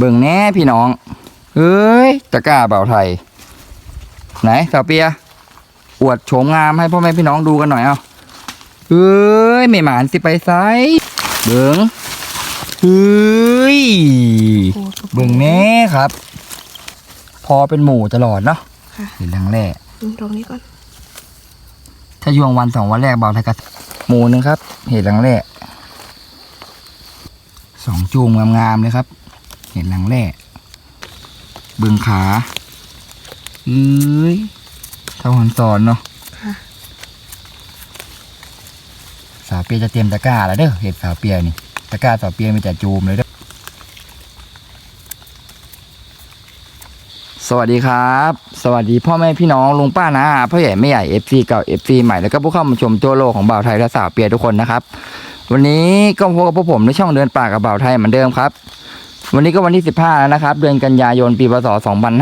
เบิ่งแน่พี่น้องเอ้ยตะกร้าเบาไทย ไหนสาวเปีย อวดโฉมงามให้พ่อแม่พี่น้องดูกันหน่อยเอาเอ้ยไม่หมานสิไปไซเบิ่งเฮ้ยโอ้กระโปรเบิ่งแน่ครับ พอเป็นหมู่ตลอดเนาะค่ะเห็นหลังแรกดูตรงนี้ก่อน ถ้ายวงวันสองวันแรกเบาไทยกับหมู่หนึงครับ เห็นหลังแรกสองจูงงามๆเลยครับ เห็นหลังแรกเบิ่งขาเอ้ยเท่าหันสอนเนาะค่ะสาวเปียจะเตรียมตะกร้าแล้วเด้อเห็ดสาวเปียนี่ตะกร้าสาวเปียมีแต่จูมเลยเด้อสวัสดีครับ สวัสดีพ่อแม่พี่น้องลุงป้านาอาพ่อใหญ่แม่ใหญ่เอฟซีเก่าเอฟซีใหม่แล้วก็ผู้เข้ามาชมตัวโลกของบ่าวไทยและสาวเปียทุกคนนะครับ วันนี้ก็พบกับพวกผมในช่องเดินป่ากับบ่าวไทยเหมือนเดิมครับ วันนี้ก็วันที่ 15แล้วนะครับ เดือนกันยายนปีพศ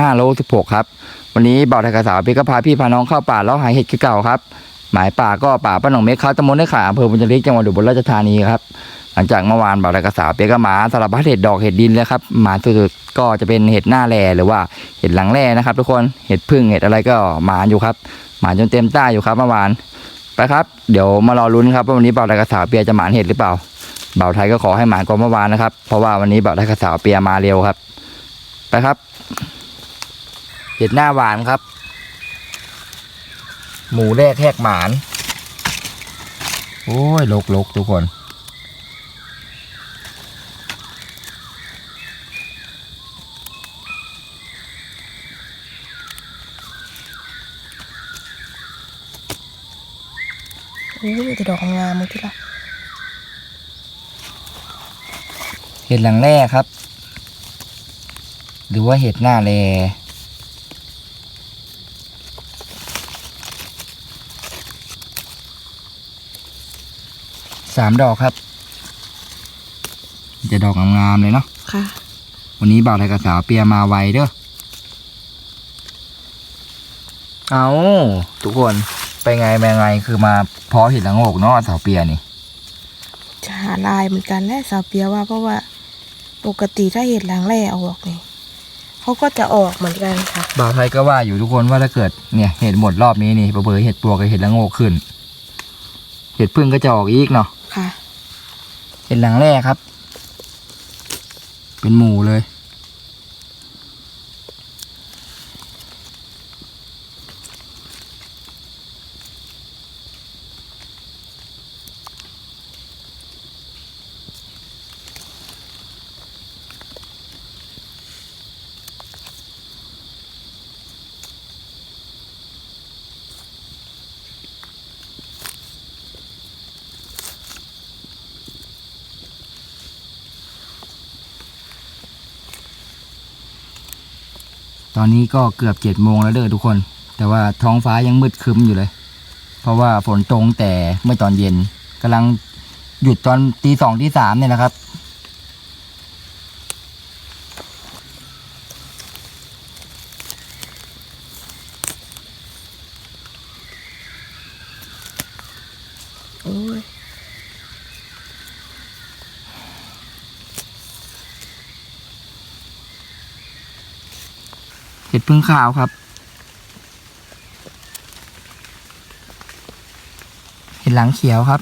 2566ครับ วันนี้บ่าวไทยกับสาวเปียก็พาพี่พาน้องเข้าป่าแล้วหายเห็ดคือเก่าครับ หมายป่าก็ป่าป้าหนองเม็กเขาตำบลได้ขาอำเภอบุญจริกจังหวัดอุบลราชธานีครับ หลังจากเมื่อวานบ่าวไรกระสาวเปียกก็หมาสารพัดเห็ดดอกเห็ดดินเลยครับหมาสุดๆก็จะเป็นเห็ดหน้าแลหรือว่าเห็ดหลังแร่นะครับ ทุกคนเห็ดพึ่งเห็ดอะไรก็หมาอยู่ครับหมาจนเต็มใต้อยู่ครับเมื่อวานไปครับ เดี๋ยวมารอลุ้นครับว่าวันนี้บ่าวไรกระสาวเปียจะหมานเห็ดหรือเปล่า บ่าวไทยก็ขอให้หมานกว่าเมื่อวานนะครับ เพราะว่าวันนี้บ่าวไรกระสาวเปียมาเร็วครับ ไปครับ เห็ดหน้าหวานครับ หมูแรกแหกหมาน โอ้ยลกๆทุกคนโอ้ยมีแต่ดอกงามมึงที่ละ เห็ดหลังแรกครับ หรือว่าเห็ดหน้าแลสามดอกครับ จะดอกงามๆเลยเนาะค่ะ วันนี้บ่าวไทยกับสาวเปียมาไวเด้อ เอาทุกคนไปไงไปไงคือมาเพาะเห็ดละโงกเนาะสาวเปียนี่ จะหาลายเหมือนกันแหละสาวเปียว่าเพราะว่า ปกติถ้าเห็ดหลังแร่เอาออกนี่เขาก็จะออกเหมือนกันค่ะบ่าวไทยก็ว่าอยู่ทุกคนว่าถ้าเกิดเนี่ยเห็ดหมดรอบนี้นี่เบอร์เห็ดปลวกกับเห็ดละโงกขึ้น เห็ดพึ่งก็จะออกอีกเนาะค่ะ เห็ดหลังแรกครับ เป็นหมูเลย ตอนนี้ก็เกือบเจ็ดโมงแล้วเด้อทุกคน แต่ว่าท้องฟ้ายังมืดครึ้มอยู่เลย เพราะว่าฝนตรงแต่เมื่อตอนเย็น กำลังหยุดตอนตีสองตีสามเนี่ยนะครับ พึ่งขาวครับ เห็ดหลังเขียวครับ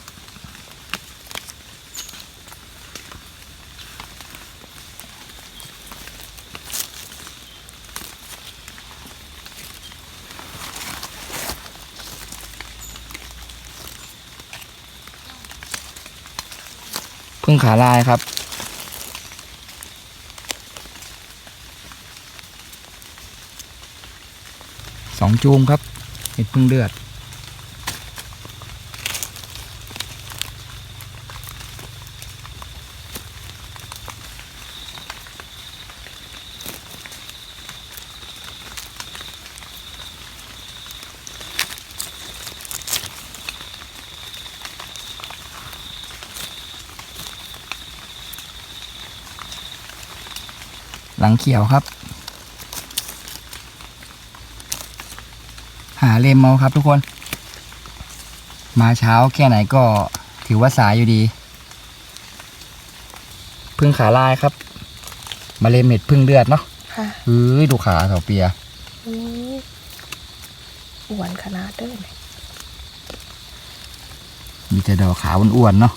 พึ่งขาลายครับ สองจูมครับเห็ดพึ่งเลือด หลังเขียวครับ หา เลมเมาครับทุกคน มาเช้าแค่ไหนก็ถือว่าสายอยู่ดี พึ่งขาลายครับ มาเลเม็ดพึ่งเลือดเนาะค่ะเฮ้ยดูขาสาวเปียอืมอ้วนขนาดเด้อเนี่ยมีแต่ดอกขาวอ้วนๆเนาะ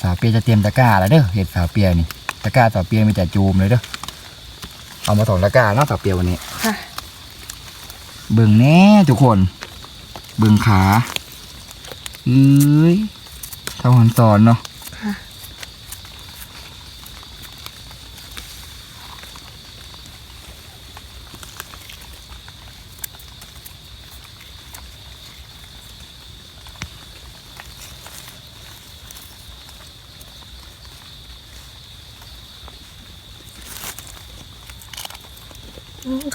สาวเปียจะเตรียมตะกร้าแล้วเด้อเห็ดสาวเปียนี่ตะกร้าสาวเปียมีแต่จูมเลยเด้อเอามาถองตะกร้าเนาะสาวเปียวันนี้ค่ะ เบิ่งแน่ทุกคน เบิ่งขาเอ้ยเท่าหันสอนเนาะ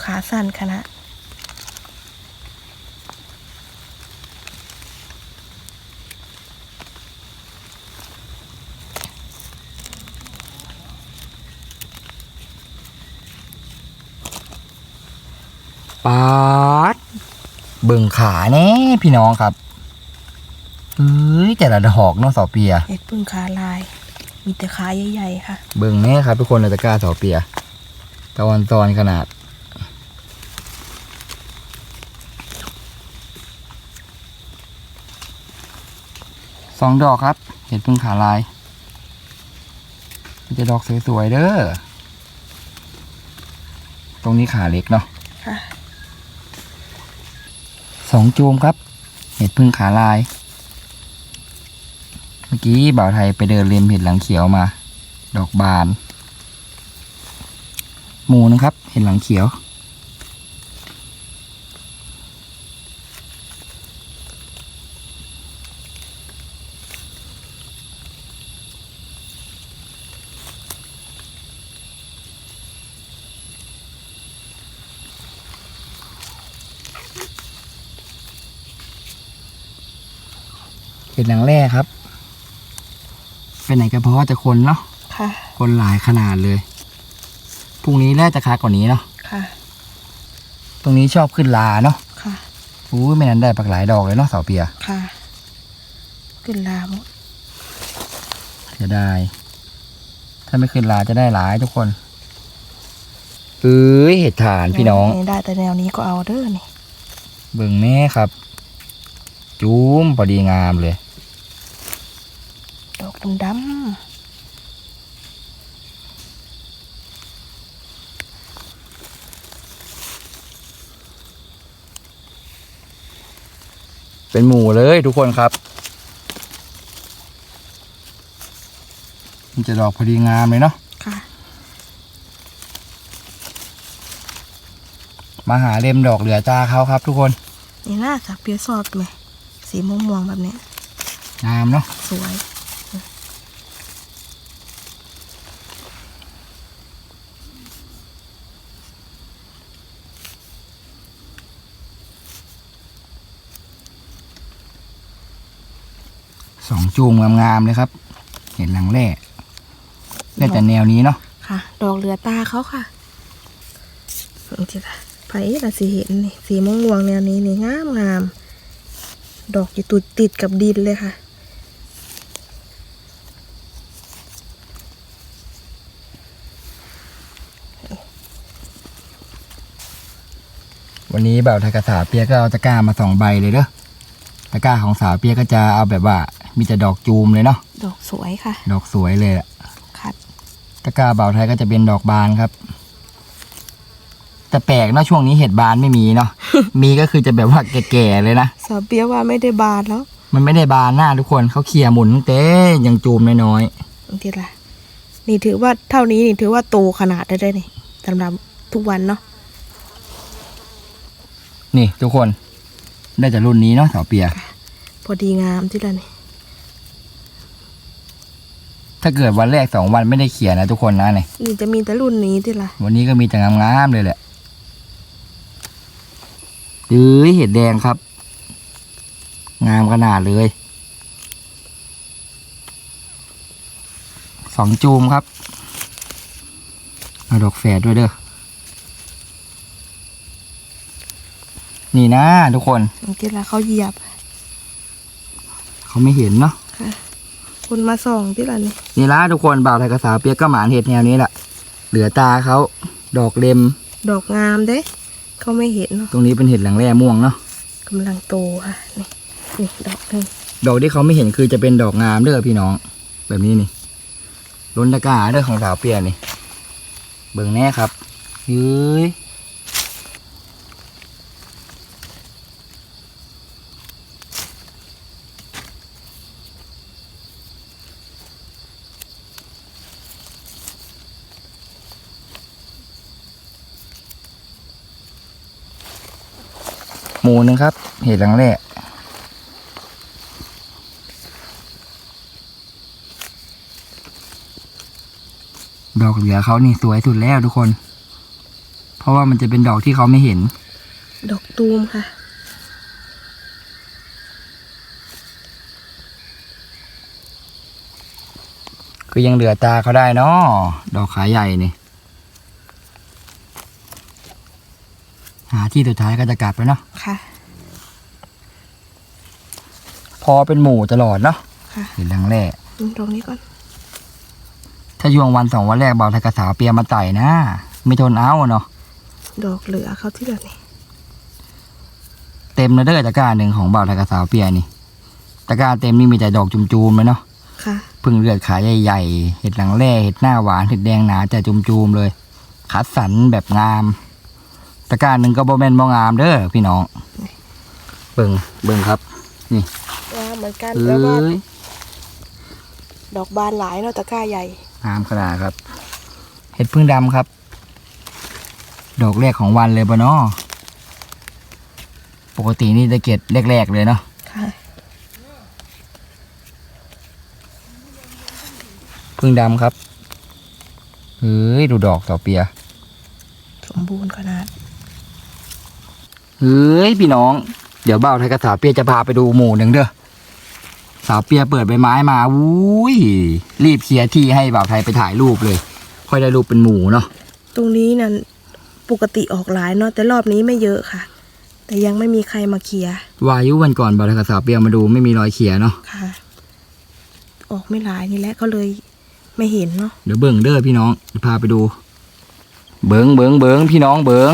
ขาสั่นขนา ปาด เบิ่งขาแน่พี่น้องครับเอ้ยแต่ละดอกเนาะสาวเปีย เห็ดพึ่งขาลาย มีแต่ขาใหญ่ๆค่ะ เบิ่งแน่ครับทุกคนในตะกร้าสาวเปีย ตะวันตอนขนาด สองดอกครับ เห็ดพึ่งขาลายมีแต่ดอกสวยๆเด้อ ตรงนี้ขาเล็กเนาะค่ะส องจูมครับ เห็ดพึ่งขาลาย เมื่อกี้บ่าวไทยไปเดินเลียมเห็ดหลังเขียวมา ดอกบาน หมูนะครับ เห็ดหลังเขียว ห็ดหลังแรกครับ ไปไหนกันเพราะว่าจะคนเนาะค่ะ คนหลายขนาดเลยพรุ่งนี้น่าจะคักกว่านี้เนาะค่ะ ตรงนี้ชอบขึ้นลาเนาะค่ะอู้ยไม่นั้นได้ปักหลายดอกเลยเนาะเสาเปียค่ะ ขึ้นลาหมดเสียดายถ้าไม่ขึ้นลาจะได้หลายทุกคนเอ้ยเห็ดฐานพี่น้องได้แต่แนวนี้ก็เอาเด้อนี่เบิ่งแน่ครับ จูมพอดีงามเลย ดอกดำเป็นหมู่เลยทุกคนครับ มันจะดอกพอดีงามเลยเนาะๆค่ะมาหาเล่มดอกเหลือจ้าเขาครับ ทุกคนนี่น่าสักเปียซอบไหมสีม่วงๆแบบเนี้ยงามเนาะสวย สองจูมงามๆเลยครับ เห็นหลังแร่ได้แต่แนวนี้เนาะค่ะ ดอกเหลือตาเขาค่ะนี่ละไผ่ละสีเห็นนี่สีม่วงๆแนวนี้นี่งามงามๆดอกอยู่ตุดติดกับดินเลยค่ะ วันนี้บ่าวไทยกระสาเปียก็เอาตะกร้ามาสองใบเลยเด้อตะกร้าของสาวเปียก็จะเอาแบบว่า มีแต่ดอกจูมเลยเนาะดอกสวยค่ะ ดอกสวยเลยอะคัดตะกร้าบ่าวไทยก็จะเป็นดอกบานครับ แต่แปลกเนาะช่วงนี้เห็ดบานไม่มีเนาะ มีก็คือจะแบบว่าแก่ๆเลยนะสาวเปียว่าไม่ได้บานแล้วมันไม่ได้บานหน้าทุกคนเขาเคลียร์หมุนตั้งแต่ยังจูมน้อยนี่ละนี่ถือว่าเท่านี้นี่ถือว่าโตขนาดได้ได้นี่สำหรับทุกวันเนาะๆนี่ทุกคน ได้จากรุ่นนี้เนาะสาวเปีย พอดีงามที่ละนี่ ถ้าเกิดวันแรกสองวันไม่ได้เขียนนะทุกคนนะเนี่ยนี่จะมีแต่รุ่นนี้ที่ละวันนี้ก็มีแต่งามๆเลยแหละเอ้ยเห็ดแดงครับ งามขนาดเลยสองจูมครับเอาดอกแฝดด้วยเด้อนี่นะทุกคนที่ละเขาเหยียบ เขาไม่เห็นเนาะ คนมาส่องที่ละนี่นี่ละทุกคนบ่าวไทยกระสาวเปียกก็หมานเห็ดแนวนี้แหละเหลือตาเขาดอกเลมดอกงามเด้เขาไม่เห็นเนาะตรงนี้เป็นเห็ดหลังแร่ม่วงเนาะกำลังโตค่ะนี่นี่ดอกหนึงดอกที่เขาไม่เห็นคือจะเป็นดอกงามเด้อพี่น้อง แบบนี้นี่ล้นตะกร้าเด้อของสาวเปียนี่ เบิ่งแน่ครับยื้ย หมูหนึงครับ เห็ดหลังแร่ดอกเหลือเขานี่สวยสุดแล้วทุกคน เพราะว่ามันจะเป็นดอกที่เขาไม่เห็น ดอกตูมค่ะ คือยังเหลือตาเขาได้เนาะดอกขาใหญ่นี่ หาที่สุดท้ายก็จะกลับแล้วเนาะค่ะ พอเป็นหมู่ตลอดเนาะค่ะเห็นหลังแรกดูตรงนี้ก่อน ถ้าช่วงวันสองวันแรกเบาไทยกระสาวเปียมาไต่นะไม่ทนเอาเนาะดอกเหลือเขาที่แบบนี้เต็มเลยเด้อตะกร้าหนึ่งของเบาไทยกระสาวเปียนี่ตะกร้าเต็มนี่มีแต่ดอกจุมๆเลยเนาะค่ะ พึ่งเลือดขาใหญ่ๆเห็ดหลังแร่เห็ดหน้าหวานเห็ดแดงหนาแต่จุมๆเลยคัดสรรแบบงาม ตะกร้าหนึ่งก็บ่แม่นบ่งามเด้อพี่น้อง เบิ่งเบิ่งครับงามเหมือนกันเอ้แล้วก็ยดอกบานหลายเนาะตะกร้าใหญ่ งามขนาดครับ เห็ดพึ่งดำครับ ดอกแรกของวันเลยปะเนาะปกตินี่จะเก็บแรกๆเลยเนาะ ค่ะ พึ่งดำครับเฮ้ยดูดอกต่อเปีย สมบูรณ์ขนาด เฮ้ยพี่น้อง เดี๋ยวเบ้าไทยกับสาวเปียจะพาไปดูหมู่หนึ่งเด้อสาวเปียเปิดใบไม้มาอุ้ยรีบเคลียร์ที่ให้บ่าวไทยไปถ่ายรูปเลย ค่อยได้รูปเป็นหมู่เนาะตรงนี้นั่นปกติออกหลายเนาะแต่รอบนี้ไม่เยอะค่ะ แต่ยังไม่มีใครมาเคลียร์วายุวันก่อนบ่าวไทยกับสาวเปียมาดูไม่มีรอยเขียเนาะค่ะ ออกไม่หลายนี่แหละก็เลยไม่เห็นเนาะเดี๋ยวเบิ่งเด้อพี่น้องเดี๋ยวพาไปดู เบิ่งเบิ่งเบิ่งพี่น้องเบิ่ง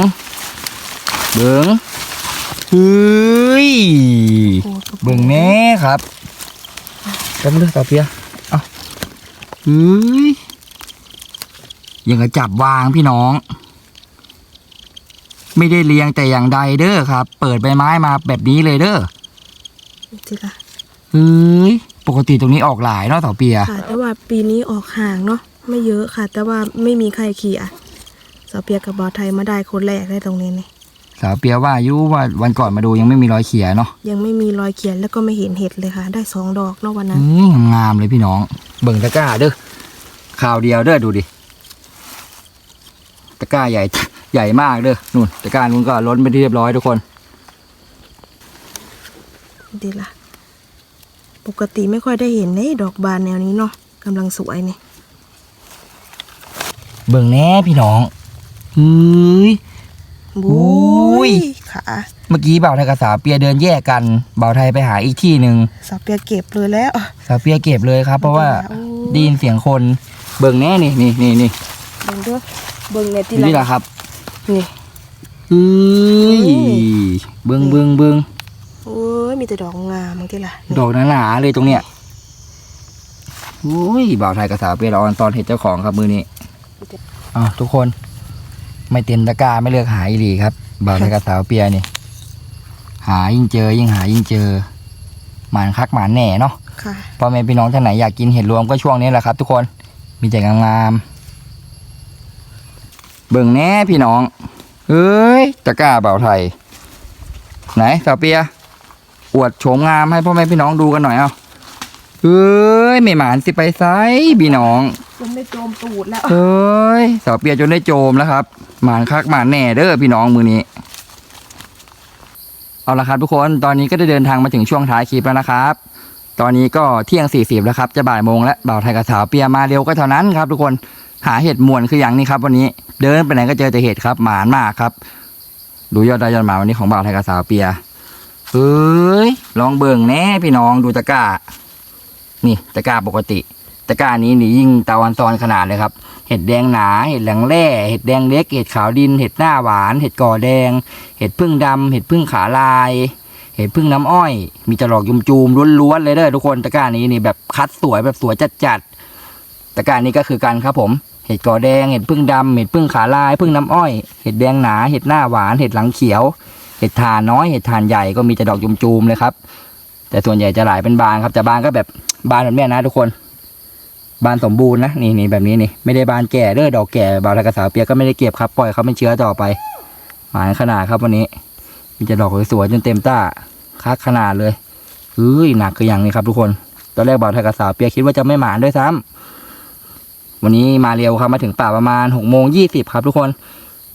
เบิ่ง เฮ้ยโอ้ตัวเบิ่งแน่ครับจำเด้อสาวเปียเอ้าเฮ้ยยังกระจับวางพี่น้อง ไม่ได้เลี้ยงแต่อย่างใดเด้อครับ เปิดใบไม้มาแบบนี้เลยเด้อจิละเฮ้ยปกติตรงนี้ออกหลายเนาะสาวเปียค่ะ แต่ว่าปีนี้ออกห่างเนาะไม่เยอะค่ะ แต่ว่าไม่มีใครเคลียร์สาวเปียกับบอไทยมาได้คนแรกได้ตรงนี้นี่ สาวเปียว่าอายุว่าวันก่อนมาดูยังไม่มีรอยเขียเนาะยังไม่มีรอยเขียนแล้วก็ไม่เห็นเห็ดเลยค่ะ ได้สองดอกเนาะวันนั้นอืมงามๆเลยพี่น้อง เบิ่งตะกร้าเด้อข่าวเดียวเด้อดูดิตะกร้าใหญ่ใหญ่มากเด้อนู่นตะกร้านู้นก็ล้นไปที่เรียบร้อยทุกคนดีละปกติไม่ค่อยได้เห็นเนดอกบานแนวนี้เนาะกำลังสวยเนี่ยเบิ่งแน่พี่น้องเฮ้ย บุ้อุ้ยยขาเมื่อกี้บ่าวไทยกับสาวเปียเดินแยกกันบ่าวไทยไปหาอีกที่หนึ่งสาวเปียเก็บเลยแล้วสาวเปียเก็บเลยครับ เพราะว่าโอ้ได้ยินเสียงคนเบิ่งแน่นี่นี่นี่นี่เบิ่งด้วยเบิ่งในที่นี่แหละครับนี่เฮ้ยอืเบิ่งเบิ่งเบิ่งโอ้ยมีแต่ดอกงามมั้งที่ละดอกหนาๆเลยตรงเนี้ยโอ้ยบ่าวไทยกับสาวเปียเราออนตอนเห็นเจ้าของครับมือนี้อ้าวทุกคน ไม่เต็มตะกร้าไม่เลือกหาอีหลีครับบ่าวไทยกับสาวเปียนี่ หายิ่งเจอยิ่งหายิ่งเจอหมานคักหมานแหน่เนาะค่ะ พ่อแม่พี่น้องท่านไหนอยากกินเห็ดรวมก็ช่วงนี้แหละครับ ทุกคนมีแต่งามๆเบิ่งแน่พี่น้องเฮ้ยตะกร้าเบาวไทย ไหนสาวเปีย อวดโฉมงามให้พ่อแม่พี่น้องดูกันหน่อยเอาเฮ้ยไม่หมานสิไปไซพี่น้อง จนได้โจมตูดแล้วเฮ้ยสาวเปียจนได้โจมแล้วครับ หมานคักหมานแน่เด้อพี่น้องมือนี้ เอาละครับทุกคนตอนนี้ก็ได้เดินทางมาถึงช่วงท้ายคลิปแล้วนะครับ ตอนนี้ก็เที่ยงสี่สิบแล้วครับ จะบ่ายโมงแล้วบ่าวไทยกับสาวเปียมาเร็วก็เท่านั้นครับ ทุกคนหาเห็ดมวนคืออย่างนี้ครับ วันนี้เดินไปไหนก็เจอแต่เห็ดครับ หมานมากครับ ดูยอดได้ยอดหมาวันนี้ของบ่าวไทยกับสาวเปียเฮ้ยลองเบิ่งแน่พี่น้องดูตะกร้านี่ตะกร้าปกติ ตะกร้านี้นี่ยิ่งตะวันซอนขนาดเลยครับ เห็ดแดงหนาเห็ดหลืองแร่เห็ดแดงเล็ก เห็ดขาวดิน เห็ดหน้าหวาน เห็ดก่อแดง เห็ดพึ่งดำเห็ดพึ่งขาลาย เห็ดพึ่งน้ำอ้อย มีจะหลอกยุมจูมล้วนๆเลยเด้อทุกคนตะกร้านี้นี่แบบคัดสวยแบบสวยจัดๆตะกร้านี้ก็คือกันครับผมเห็ดก่อแดง เห็ดพึ่งดำเห็ดพึ่งขาลาย พึ่งน้ำอ้อย เห็ดแดงหนา เห็ดหน้าหวาน เห็ดหลังเขียว เห็ดทานน้อย เห็ดทานใหญ่ก็มีจะดอกยุมจูมเลยครับ แต่ส่วนใหญ่จะหลายเป็นบานครับ แต่บานก็แบบบานแบบนี้นะทุกคน บานสมบูรณ์นะนี่นี่แบบนี้นี่ไม่ได้บานแก่เด้อดอกแก่บาวทกระสาเปียกก็ไม่ได้เก็บครับปล่อยเขาเป็นเชื้อต่อไปหมายขนาดครับวันนี้ มีจะดอกสวยจนเต็มต้าคักขนาดเลยเฮ้ยหนักคืออย่างนี้ครับทุกคนตอนแรกบาวทกระสาเปียกคิดว่าจะไม่หมานด้วยซ้ำวันนี้มาเร็วครับมาถึงป่าประมาณหกโมงยี่สิบครับทุกคน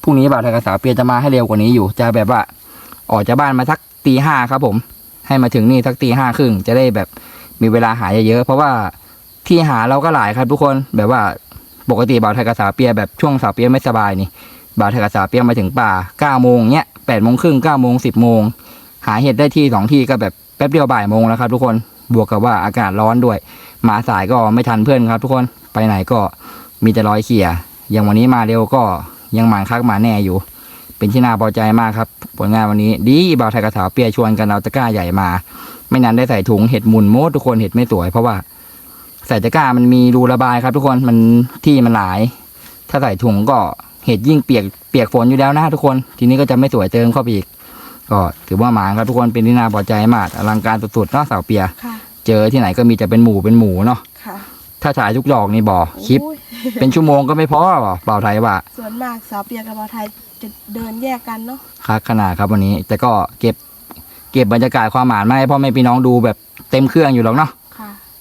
พรุ่งนี้บาวทกระสาเปียกจะมาให้เร็วกว่านี้อยู่ จะแบบว่า ออกจากบ้านมาสักตีห้าครับผม ให้มาถึงนี่สักตีห้าครึ่งจะได้แบบมีเวลาหายเยอะเพราะว่า ที่หาเราก็หลายครับทุกคนแบบว่าปกติบ่าวไทยกับสาวเปียแบบช่วงสาวเปียไม่สบายนี่บ่าวไทยกับสาวเปียมาถึงป่าเก้าโมงเนี้ยแปดโมงครึ่งเก้าโมงสิบโมงหาเห็ดได้ที่สองที่ก็แบบแป๊บเดียวบ่ายโมงแล้วครับ ทุกคนบวกกับว่าอากาศร้อนด้วย มาสายก็ไม่ทันเพื่อนครับ ทุกคนไปไหนก็มีแต่รอยเขี่ยอย่างวันนี้มาเร็วก็ยังหมานคักหมาแน่อยู่ เป็นที่น่าพอใจมากครับ ผลงานวันนี้ดีบ่าวไทยกระถาเปียชวนกันเอาตะกร้าใหญ่มา ไม่นานได้ใส่ถุงเห็ดมุนโมดทุกคนเห็ดไม่สวยเพราะว่า ใส่ตะกร้ามันมีรูระบายครับ ทุกคนมันที่มันหลาย ถ้าใส่ถุงก็เห็ดยิ่งเปียกเปียกฝนอยู่แล้วนะทุกคน ทีนี้ก็จะไม่สวยเติมเข้าไปอีก ก็ถือว่าหมานครับทุกคนเป็นที่น่าพอใจมากอลังการสุดๆเนาะสาวเปียค่ะเจอที่ไหนก็มีแต่เป็นหมูเป็นหมูเนาะค่ะถ้าถ่ายทุกดอกนี่บ่คลิปโอ้ยเป็นชั่วโมงก็ไม่พอบ่บ่าวไทยว่าส่วนมากสาวเปียกับบาวไทยจะเดินแยกกันเนาะคักขนาดครับวันนี้ แต่ก็เก็บ เก็บบรรยากาศความหมานมาให้พ่อแม่พี่น้องดูแบบเต็มเครื่องอยู่หรอกเนาะค่ะ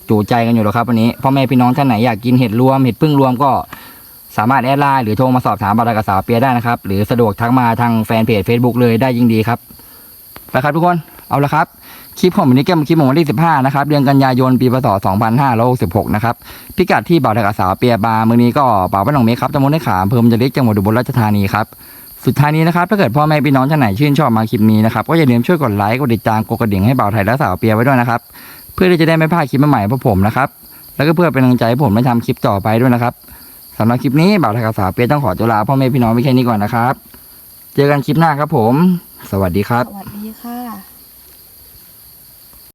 จูใจกันอยู่หรอกครับวันนี้พ่อแม่พี่น้องท่านไหนอยากกินเห็ดรวมเห็ดพึ่งรวมก็สามารถแอดไลน์หรือโทรมาสอบถามบาร์กับสาวเปียได้นะครับ หรือสะดวกทักมาทางแฟนเพจ Facebook เลยได้ยิ่งดีครับไปครับทุกคนเอาละครับคลิปของวันนี้ก็เป็นคลิปของวันที่15นะครับเดือนกันยายนปีพศ2566นะครับพิกัดที่บ่าวกับสาวเปียบาร์มือนี้ก็บ่าวบ้านหนองเมฆครับตำบลในขามเพิ่มจะเล็กจังหวัดอุบลราชธานีครับสุดท้ายนี้นะครับถ้าเกิดพ่อแม่พี่น้องท่านไหนชื่นชอบมาคลิปนี้นะครับก็อย่าลืมช่วยกดไลค์กดติดตามกดกระดิ่งให้บ่าวไทยและสาวเปียไว้ด้วยนะครับ เพื่อที่จะได้ไม่พลาดคลิปใหม่ๆของผมนะครับ แล้วก็เพื่อเป็นกำลังใจให้ผมได้ทำคลิปต่อไปด้วยนะครับสำหรับคลิปนี้บ่าวทยกับสาวเปียต้องขอตัวลาพ่อแม่พี่น้องไปแค่นี้ก่อนนะครับ เจอกันคลิปหน้าครับผม สวัสดีครับ สวัสดีค่ะ